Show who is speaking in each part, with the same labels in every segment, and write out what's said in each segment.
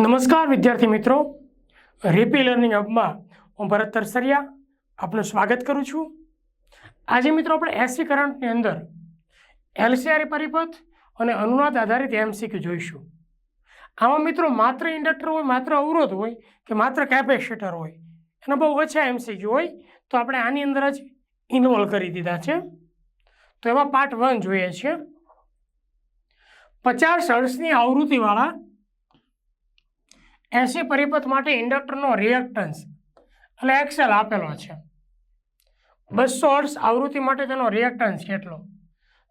Speaker 1: નમસ્કાર, વિદ્યાર્થી મિત્રો. રેપી લર્નિંગ હબમાં હું ભરત તરસરિયા આપનું સ્વાગત કરું છું. આજે મિત્રો આપણે એસી કરંટની અંદર એલસીઆર પરિપથ અને અનુનાદ આધારિત એમસીક્યુ જોઈશું. આમાં મિત્રો માત્ર ઇન્ડક્ટર હોય, માત્ર અવરોધ હોય કે માત્ર કેપેસિટર હોય, એના બહુ ઓછા એમસીક્યુ હોય, તો આપણે આની અંદર જ ઇન્વોલ્વ કરી દીધા છે. તો એમાં પાર્ટ વન જોઈએ છીએ પચાસ હર્ષની આવૃત્તિવાળા એસી પરિપથ માટે ઇન્ડક્ટરનો રિએક્ટન્સ, એટલે એક્સેલ આપેલો છે. બસો હર્ટ્સ આવૃત્તિ માટે તેનો રિએક્ટન્સ કેટલો?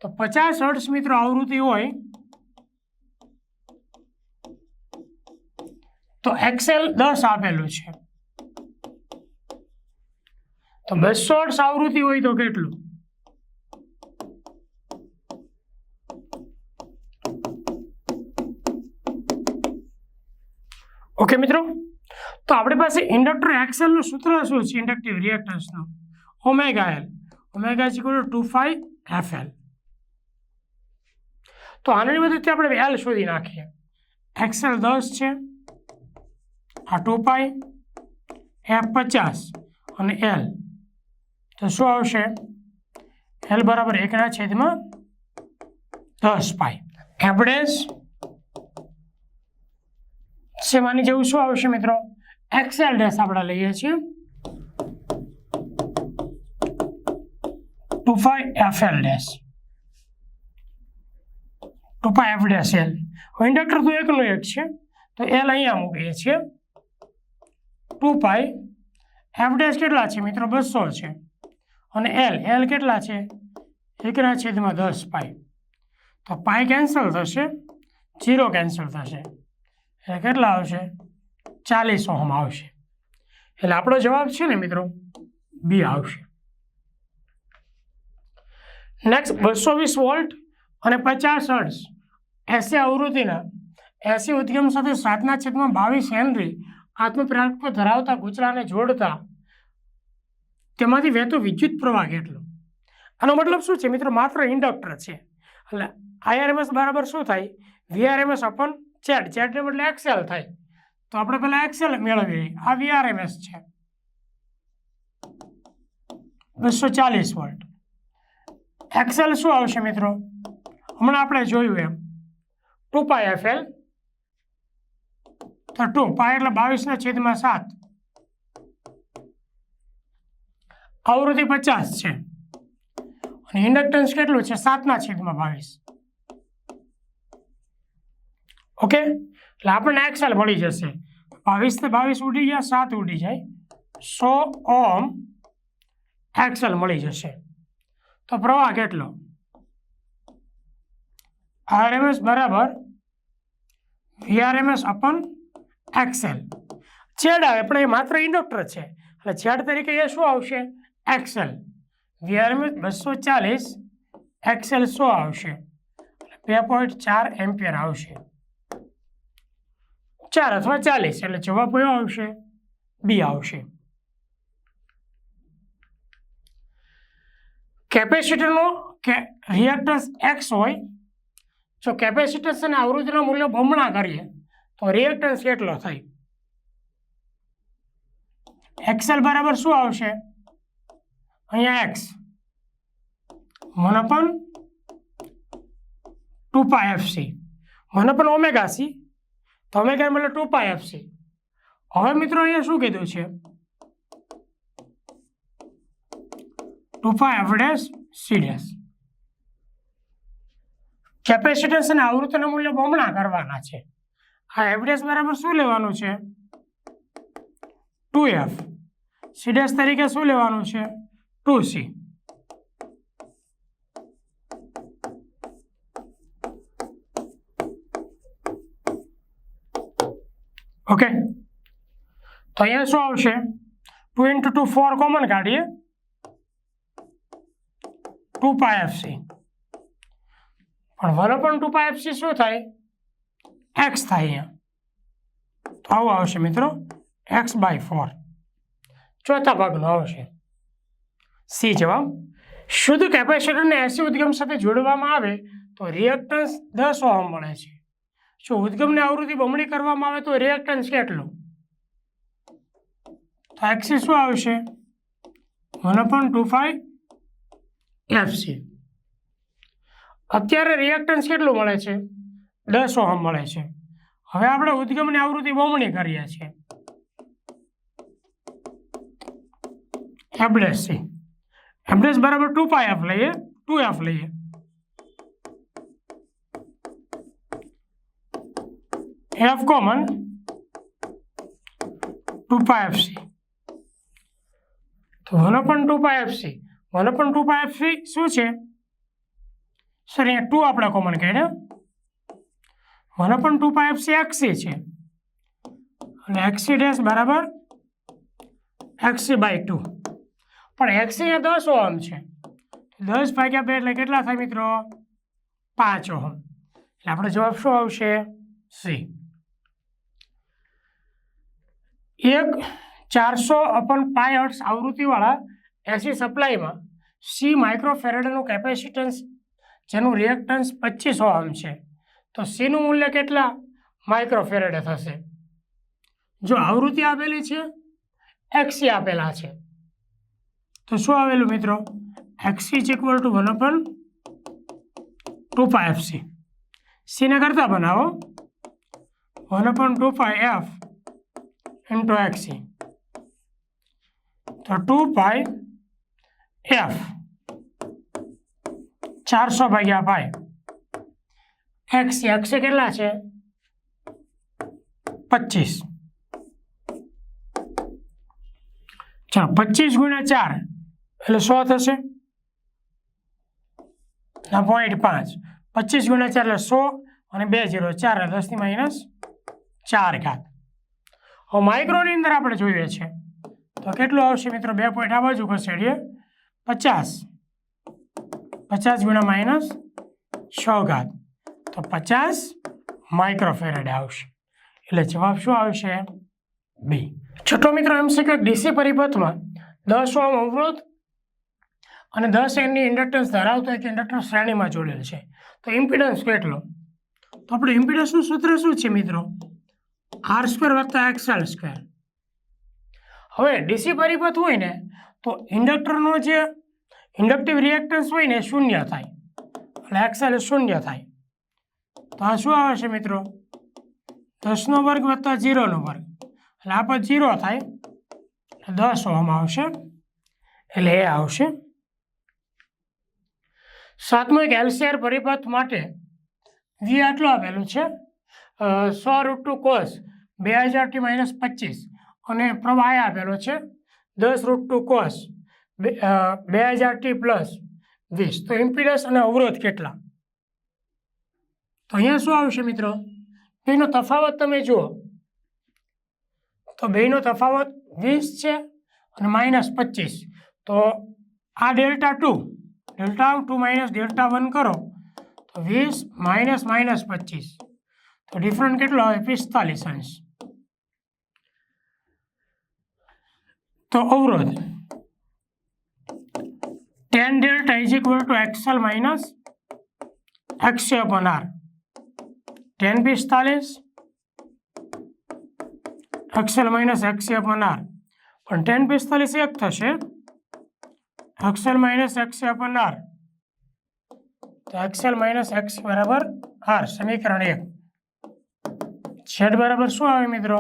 Speaker 1: તો પચાસ હર્ટ્સ મિત્રો આવૃત્તિ હોય, તો એક્સેલ દસ આપેલું છે. તો બસો હર્ટ્સ આવૃત્તિ હોય તો કેટલું? ઓકે મિત્રો તો આપણી પાસે ઇન્ડક્ટર એક્સેલનું સૂત્ર શું છે inductive રિએક્ટન્સનું omega L omega is equal to five F L તો આની મદદથી આપણે એલ શોધી નાખીએ એક્સેલ દસ છે આ ટુ પાઈ એફ પચાસ અને એલ તો શું આવશે એલ બરાબર એકના છેદમાં દસ પાઈ એફ ડેશ સેવાની જેવું શું આવશે મિત્રો? એક્સેલ ડેશ આપણે લઈએ છીએ. Two five F L dash two five F dash L inductor તો એકનું એક છે, તો એલ અહીંયા મૂકીએ છીએ. ટુ પાઈ એફ ડેશ કેટલા છે મિત્રો? બસો છે. અને એલ એલ કેટલા છે? એકના છેદમાં દસ પાઈ. તો પાઈ કેન્સલ થશે જીરો કેન્સલ થશે. એટલે કેટલા આવશે? ચાલીસ ઓહમ આવશે. એટલે આપણો જવાબ છે ને મિત્રો, બી આવશે. નેક્સ્ટ બસો વીસ વોલ્ટ અને પચાસ હર્ટ્સ એસી આવૃત્તિના. એસી ઉદ્યમ સાથે સાતના છેદમાં બાવીસ હેનરી આત્મપ્રેરક ધરાવતા ગુચલાને જોડતા તેમાંથી વહેતો વિદ્યુત પ્રવાહ કેટલો? આનો મતલબ શું છે મિત્રો? માત્ર ઇન્ડક્ટર છે. એટલે આઈઆરએમએસ બરાબર શું થાય? વીઆરએમએસ અપન ચેટ ચેટને બદલે એક્સેલ થાય. તો આપણે પહેલાં એક્સેલ મેળવીએ. આ વીઆરએમએસ છે. બસો ચાલીસ વોલ્ટ. એક્સેલ શું આવશે મિત્રો? હમણાં આપણે જોયું એમ. ટુ પાય એફએલ તો ટુ પાય એટલે બાવીસના છેદમાં સાત. આવૃત્તિ પચાસ છે. અને ઇન્ડક્ટન્સ કેટલું છે? સાતના છેદમાં બાવીસ. ઓકે? એટલે આપણને એક્સેલ મળી જશે. બાવીસ ને બાવીસ ઉડી ગયા, સાત ઉડી જાય. સો ઓમ એક્સેલ મળી જશે. તો પ્રવાહ કેટલો? આરએમએસ બરાબર વીઆરએમએસ અપન એક્સેલ છેડ આવે, પણ એ માત્ર ઇન્ડક્ટર છે. એટલે છેડ તરીકે એ શું આવશે? એક્સેલ વીઆરએમએસ બસો ચાલીસ એક્સેલ શું આવશે. બે પોઈન્ટ ચાર એમ્પિયર આવશે. ચાર અથવા ચાલીસ, એટલે જવાબ કયો આવશે? બી આવશે. કેપેસિટરનો રિએક્ટન્સ એક્સ હોય, જો કેપેસિટન્સ અને આવૃત્તિના મૂલ્યો બમણા કરીએ, તો રિએક્ટન્સ કેટલો થાય? એક્સએલ બરાબર શું આવશે? અહીંયા એક્સ. મને પણ ટુ પાય એફસી મને પણ ઓમેગા સી. તો ઓમેગા મતલબ ટુ પાય એફસી હવે મિત્રો અહીંયા શું કીધું છે? Two pi F dash C dash capacitance અને આવૃત્તિના મૂલ્ય બમણા કરવાના છે. આ એફડેસ બરાબર શું લેવાનું છે? To f. સીડેસ તરીકે શું લેવાનું છે? Two C. ઓકે? તો અહીંયા શું આવશે? Two into two four common કાઢીએ. ટુ પાય એફ સી પણ one upon two pi FC શું થાય? એક્સ થાય અહીંયા. તો આવું આવશે મિત્રો. એક્સ બાય ફોર ચોથા ભાગનો આવશે. સી જવાબ. શુદ્ધ કેપેસિટરને એસી ઉદ્ગમ સાથે જોડવામાં આવે તો રિએક્ટન્સ દસ ઓહમ મળે છે. જો ઉદ્ગમની આવૃત્તિ બમણી કરવામાં આવે તો રિએક્ટન્સ કેટલું? તો એક્સી શું આવશે? One upon two five FC અત્યારે રિએક્ટન્સ કેટલું મળે છે? દસ ઓહમ મળે છે. હવે આપણે ઉદ્ગમની આવૃત્તિ બમણી કરીએ છીએ. F dash C F dash બરાબર ટુ પાય એફ લઈએ ટુ એફ લઈએ. F common two pi F C તો one upon two pi F C one upon two pi F C શું છે? સર, અહીંયા ટુ આપણે કોમન કાઢ્યા. One upon two pi F C XC છે. અને એક્સી ડેશ બરાબર એક્સી બાય ટુ પણ એક્સી એ દસ ઓહમ છે. દસ ભાગ્યા બે એટલે કેટલા થાય મિત્રો? પાંચ ઓહમ. એટલે આપણો જવાબ શું આવશે? સી એક ચારસો અપન પાય હર્ટ્સ આવૃત્તિવાળા એસી સપ્લાયમાં સી માઇક્રોફેરેડનું કેપેસિટન્સ જેનું રિએક્ટન્સ પચીસો આમ છે. તો સીનું મૂલ્ય કેટલા? માઇક્રોફેરેડે થશે. જો આવૃત્તિ આપેલી છે એક્સી આપેલા છે. તો શું આવેલું મિત્રો? XC is equal to one upon two pi F C સીને કરતા બનાવો. One upon two pi F into XC તો ટુ પાય એફ ચારસો ભાગ્યા પાય એક્સ એક્સ કેટલા છે? પચીસ. ચાલો, પચીસ ગુણ્યા ચાર એટલે સો થશે? ના પોઈન્ટ પાંચ. પચીસ ગુણ્યા ચાર એટલે સો અને બે જીરો, ચાર એટલે દસની માઇનસ ચાર ઘાત. હવે માઇક્રોની અંદર આપણે જોઈએ છે. તો કેટલું આવશે મિત્રો? બે પોઈન્ટ આ બાજુ ખસેડીએ. પચાસ. પચાસ ગુણ્યા માઇનસ છ ઘાત. તો પચાસ માઇક્રોફેરેડ આવશે. એટલે જવાબ શું આવશે? બી. છઠ્ઠો મિત્રો એમ છે કે ડીસી પરિપથમાં દસ ઓમ અવરોધ અને દસ એમની ઇન્ડક્ટન્સ ધરાવતો એક ઇન્ડક્ટન્સ શ્રેણીમાં જોડેલ છે. તો ઇમ્પિડન્સ કેટલો? તો આપણે ઇમ્પિડન્સનું સૂત્ર શું છે મિત્રો? આર સ્ક્વેર વત્તા એક્સએલ સ્ક્વેર હવે ડીસી પરિપથ હોય ને, તો ઇન્ડક્ટરનો જે ઇન્ડક્ટિવ રિએક્ટન્સ હોય ને શૂન્ય થાય. એટલે એક્સએલ શૂન્ય થાય. તો આ શું આવે છે મિત્રો? દસનો વર્ગ વત્તા જીરોનો વર્ગ. એટલે આ પર જીરો થાય. દસ ઓમ આવશે. એટલે એ આવશે. સાતમો એક એલસીઆર પરિપથ માટે વી આટલું આપેલું છે. સો રૂટ ટુ કોસ બે હજાર ટી માઇનસ પચીસ. અને પ્રવાહ આપેલો છે દસ રૂટ ટુ કોસ બે હજાર ટી પ્લસ વીસ. તો ઇમ્પિડન્સ અને અવરોધ કેટલા? તો અહીંયા શું આવશે મિત્રો? બેનો તફાવત તમે જુઓ. તો બેનો તફાવત વીસ છે અને માઇનસ પચીસ. તો આ delta two delta two minus delta one કરો. તો વીસ માઇનસ માઇનસ પચીસ. તો ડિફરન્ટ કેટલો આવે પિસ્તાલીસ અંશ તો અવરોધ tan delta is equal to XL minus X upon R tan પિસ્તાલીસ XL minus X upon R પણ ટેન પિસ્તાલીસ એક થશે XL minus X upon R તો એક્સએલ માઇનસ એક્સ બરાબર આર સમીકરણ એક ઝેડ બરાબર શું આવે મિત્રો?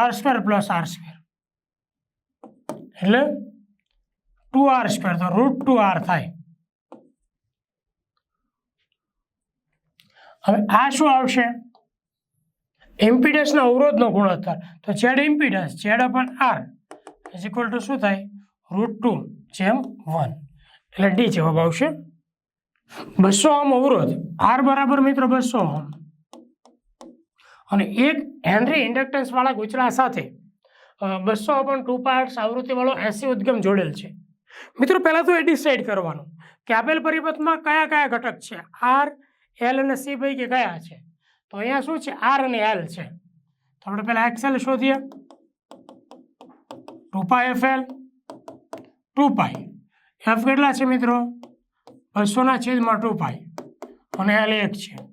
Speaker 1: R square plus R square એટલે ટુ આર સ્ક્વેર તો રૂટ ટુ આર થાય. હવે આ શું આવશે? ઇમ્પિડન્સના અવરોધનો ગુણોત્તર. તો Z impedance Z upon R is equal to શું થાય? રૂટ ટુ જેમ વન એટલે ડી જવાબ આવશે. બસો ઓમ અવરોધ. આર બરાબર મિત્રો બસો ઓહમ. અને એક હેનરી ઇન્ડક્ટન્સવાળા ગુચરા સાથે બસો અપન ટુ પાર્ટ્સ આવૃત્તિવાળો એસી ઉદ્ગમ જોડેલ છે. મિત્રો, પહેલાં તો એ ડિસાઇડ કરવાનું કે આપેલ પરિપથમાં કયા કયા ઘટક છે? આર, એલ અને સી પૈકી કયા છે? તો અહીંયા શું છે? આર અને એલ છે. તો આપણે પહેલાં એક્સએલ શોધીએ. Two pi F L. Two pi F કેટલા છે મિત્રો? બસોના છેદમાં ટુ પાય અને એલ એક છે.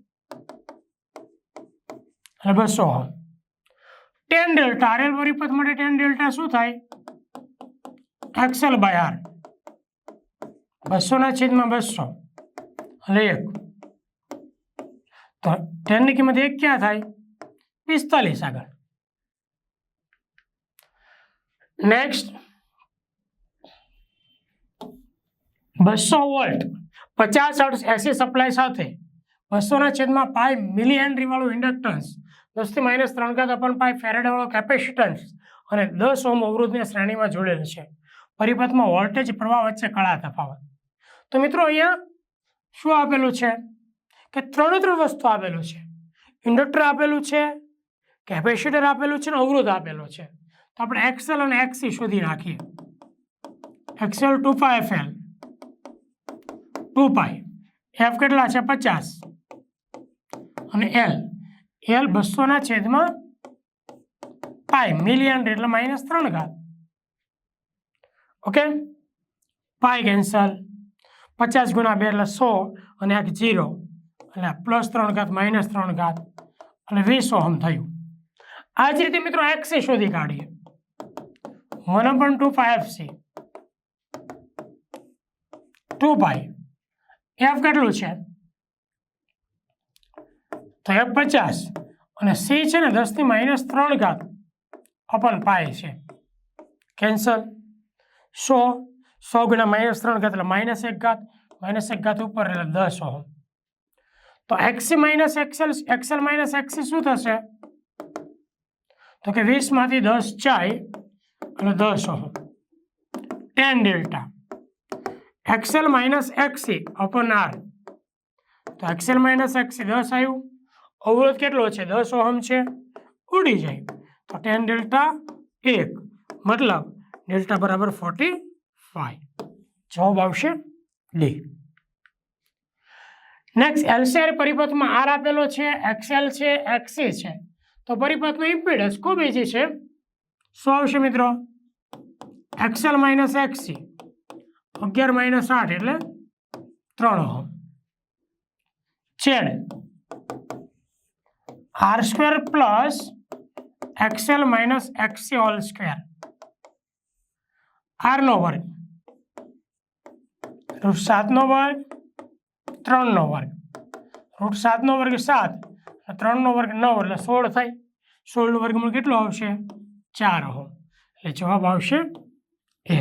Speaker 1: બસો ઓહમ ટેન ડેલ્ટા આરએલ પરિપથ માટે ટેન ડેલ્ટા શું થાય? Excel by R. બસોના છેદમાં બસો. એટલે એક. તો ટેનની કિંમત એક ક્યાં થાય? પિસ્તાલીસ આગળ. નેક્સ્ટ બસો વોલ્ટ, પચાસ અડસ એસી સપ્લાય સાથે. બસોના છેદમાં પાઈ મિલી હેનરી વાળું ઇન્ડક્ટન્સ દસથી માઇનસ ત્રણ ઘાત અપન પાય ફેરેડવાળો કેપેસિટન્સ અને દસ ઓમ અવરોધની શ્રેણીમાં જોડેલ છે. પરિપથમાં વોલ્ટેજ પ્રવાહ વચ્ચે કળા તફાવત. તો મિત્રો અહીંયા શું આપેલું છે? કે ત્રણે ત્રણ વસ્તુ આપેલું છે. ઇન્ડક્ટર આપેલું છે, કેપેસિટર આપેલું છે અને અવરોધ આપેલો છે. તો આપણે એક્સેલ અને એક્સી શોધી નાખીએ. XL two pi F L. Two pi F કેટલા છે? પચાસ. અને એલ. એલ બસોના છેદમાં પાય મિલિયન એટલે માઇનસ ત્રણ ઘાત. ઓકે પાય કેન્સલ પચાસ ગુણા બે એટલે સો અને આ જીરો એટલે પ્લસ ત્રણ ઘાત માઇનસ ત્રણ ઘાત. એટલે વીસ ઓહમ થયું. આ જ રીતે મિત્રો એક્સી શોધી કાઢીએ. One upon two five C two pi F કેટલું છે? તો એફ પચાસ અને સી છે ને દસથી માઇનસ ત્રણ ઘાત અપન પાય છે કેન્સલ સો સો ગુણ્યા માઇનસ ત્રણ ઘાત એટલે માઇનસ એક ઘાત માઇનસ એક ઘાત ઉપર એટલે દસ ઓહમ તો XC minus XL XL minus XC શું થશે તો કે વીસમાંથી દસ જાય એટલે દસ ohm tan delta XL minus XC upon R તો એક્સેલ માઇનસ એક્સી દસ આવ્યું અવરોધ કેટલો છે? દસ ઓહમ છે. ઉડી જાય. તો ટેન ડેલ્ટા એક. મતલબ ડેલ્ટા બરાબર ફોર્ટી ફાઈવ જવાબ આવશે ડી નેક્સ્ટ એલસીઆર પરિપથમાં આર આપેલો છે. એક્સએલ છે. એક્સી છે. તો પરિપથનો ઇમ્પિડન્સ ખૂબ ઇઝી છે. શું આવશે મિત્રો? એક્સએલ માઇનસ એક્સી અગિયાર માઇનસ આઠ એટલે ત્રણ ohm. છેડ R square plus XL minus XC whole square આરનો વર્ગ. રૂટ સાતનો વર્ગ ત્રણનો વર્ગ. રૂટ સાતનો વર્ગ સાત ત્રણનો વર્ગ નવ, એટલે સોળ થાય. સોળનો વર્ગમૂળ કેટલો આવશે? ચાર હો. એટલે જવાબ આવશે એ.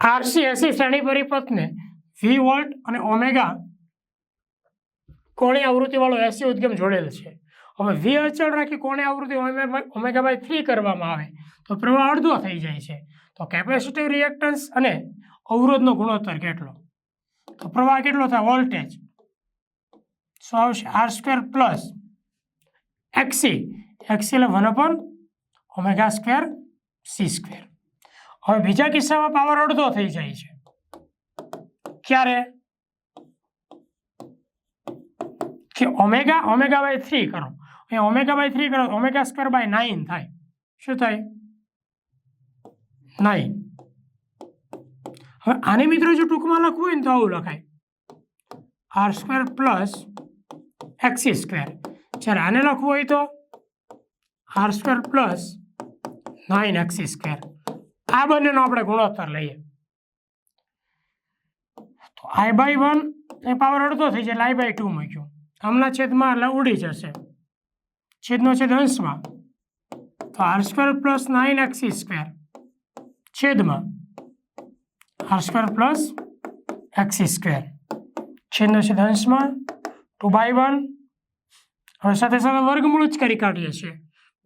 Speaker 1: આરસી એસી શ્રેણી પરિપથને વી વોલ્ટ અને ઓમેગા કોણી આવૃત્તિવાળો એસી ઉદ્ગમ જોડેલ છે. હવે વી અચળ રાખી કોણી આવૃત્તિ ઓમેગા બાય થ્રી કરવામાં આવે, તો પ્રવાહ અડધો થઈ જાય છે. તો કેપેસિટિવ રિએક્ટન્સ અને અવરોધનો ગુણોત્તર કેટલો? તો પ્રવાહ કેટલો થાય? વોલ્ટેજ. સો આવશે? R square plus XC XC એટલે one upon omega square C square હવે બીજા કિસ્સામાં પાવર અડધો થઈ જાય છે. ક્યારે? કે ઓમેગા ઓમેગા બાય થ્રી કરો. અહીંયા ઓમેગા બાય થ્રી કરો ઓમેગા સ્ક્વેર બાય નાઇન થાય. શું થાય? નાઇન હવે આને મિત્રો જો ટૂંકમાં લખવું હોય ને તો આવું લખાય. R square plus XC square જ્યારે આને લખવું હોય તો R square plus nine XC square આ બંનેનો આપણે ગુણોત્તર લઈએ. તો I by one A power અડધો થઈ જાય એટલે આઈ બાય ટુ મૂક્યું. આમના છેદમાં એટલે ઉડી જશે. છેદનો છેદ અંશમાં. તો R square plus nine XC square છેદમાં. R square plus XC square છેદનો છેદ અંશમાં ટુ બાય વન હવે સાથે સાથે વર્ગમૂળ જ કરી કાઢીએ છીએ.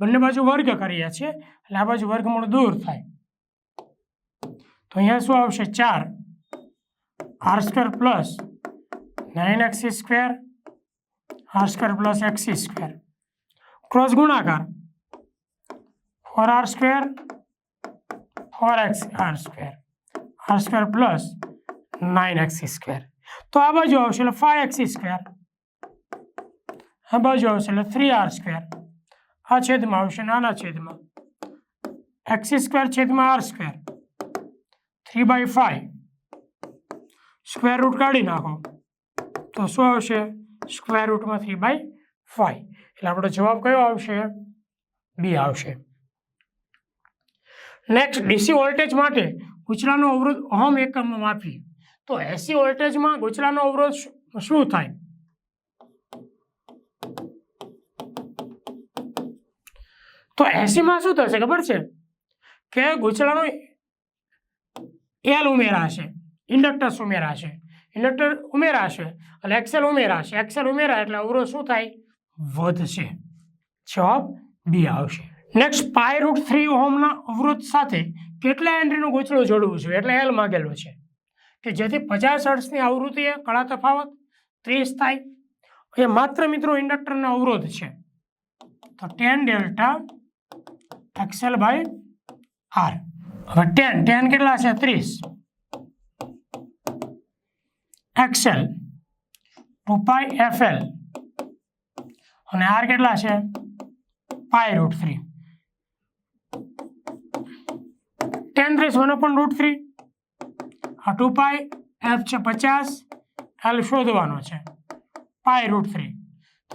Speaker 1: બંને બાજુ વર્ગ કરીએ છીએ. એટલે આ બાજુ વર્ગમૂળ દૂર થાય. તો અહીંયા શું આવશે? ચાર. R square plus nine XC square R square plus XC square cross ગુણાકાર four R square four X R square R square plus nine XC square તો આ બાજુ આવશે એટલે ફાઈવ એક્સી સ્ક્વેર આ બાજુ આવશે એટલે થ્રી આર સ્ક્વેર આ છેદમાં આવશે નાના છેદમાં એક્સી સ્ક્વેર છેદમાં R square three by five square root કાઢી નાખો તો શું આવશે સ્ક્વેર રૂટમાં થ્રી બાય ફાઈવ એટલે આપણો જવાબ કયો આવશે? બી આવશે. નેક્સ્ટ ડીસી વોલ્ટેજ માટે ગુચલાનો અવરોધ અહમ એકમમાં માપીએ. તો એસી વોલ્ટેજમાં ગુચલાનો અવરોધ શું- થાય? તો એસીમાં શું થશે ખબર છે? કે ગુચલાનો એલ ઉમેરાશે, ઇન્ડક્ટર્સ ઉમેરાશે. ઇન્ડક્ટર ઉમેરાશે. એટલે એક્સેલ ઉમેરાશે. એક્સેલ ઉમેરાય એટલે અવરોધ શું થાય? વધશે. જવાબ બી આવશે. નેક્સ્ટ પાય રૂટ થ્રી ઓહમના અવરોધ સાથે કેટલા એન્ટ્રીનું ગોચડું જોડવું છે? એટલે એલ માગેલું છે. કે જેથી પચાસ હર્ટ્સની આવૃત્તિએ કળા તફાવત ત્રીસ થાય. એ માત્ર મિત્રો ઇન્ડક્ટરનો અવરોધ છે. તો tan delta XL by R હવે ટેન ટેન કેટલા છે? ત્રીસ. એક્સેલ ટુ પાઈ એફએલ અને આર કેટલા છે? Pi root three ten raise one પણ રૂટ થ્રી આ ટુ પાય એફ છે પચાસ. એલ શોધવાનો છે. Pi root three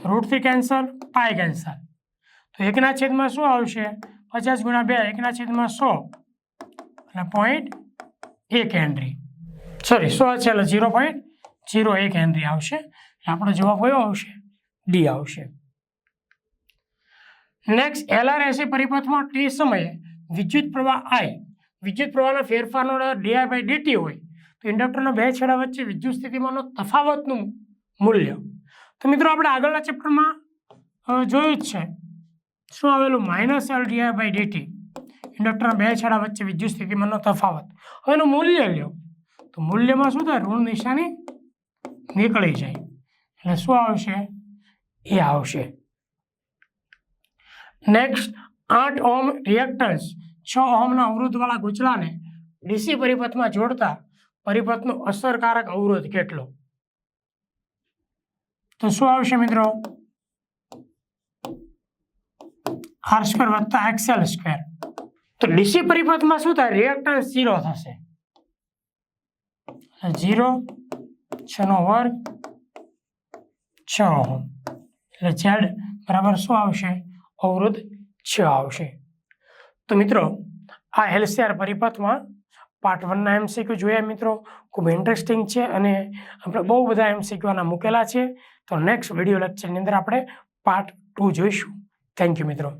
Speaker 1: root three cancel pi cancel તો એકના છેદમાં શું આવશે? પચાસ ગુણ્યા બે, એકના છેદમાં સો. અને પોઈન્ટ એક હેનરી સોરી સો છે એટલે ઝીરો પોઈન્ટ ઝીરો એક હેનરી આવશે આપણો જવાબ કયો આવશે? ડી આવશે. નેક્સ્ટ એલઆરએસી પરિપથમાં ટી સમયે વિદ્યુત પ્રવાહ આઈ વિદ્યુત પ્રવાહના ફેરફારનો ડીઆઈ બાય ડીટી હોય, તો ઇન્ડક્ટરના બે છેડા વચ્ચે વિદ્યુત સ્થિતિમાંનો તફાવતનું મૂલ્ય. તો મિત્રો, આપણે આગળના ચેપ્ટરમાં જોયું જ છે. શું આવેલું? Minus L DI by DT ઇન્ડક્ટરના બે છેડા વચ્ચે વિદ્યુત સ્થિતિમાનનો તફાવત. હવે એનું મૂલ્ય લ્યો. તો મૂલ્યમાં શું થાય? ઋણ નિશાની નીકળી જાય. એટલે શું આવશે? એ આવશે. નેક્સ્ટ આઠ ઓમ રિએક્ટન્સ છ ઓમના અવરોધવાળા ગુચલાને ડીસી પરિપથમાં જોડતા પરિપથનો અસરકારક અવરોધ કેટલો? તો શું આવશે મિત્રો? આર સ્ક્વેર વત્તા એક્સેલ સ્ક્વેર તો ડીસી પરિપથમાં શું થાય? રિએક્ટન્સ ઝીરો થશે. ઝીરો છનો વર્ગ. છ. ઓહમ એટલે ઝેડ બરાબર શું આવશે? અવરોધ છ આવશે. તો મિત્રો, આ એલસીઆર પરિપથમાં પાર્ટ વનના એમસીક્યુ જોયા મિત્રો. ખૂબ ઇન્ટરેસ્ટિંગ છે અને આપણે બહુ બધા એમસીક્યુના મૂકેલા છે. તો નેક્સ્ટ વીડિયો લેક્ચરની અંદર આપણે પાર્ટ ટુ જોઈશું. થેન્ક યુ મિત્રો.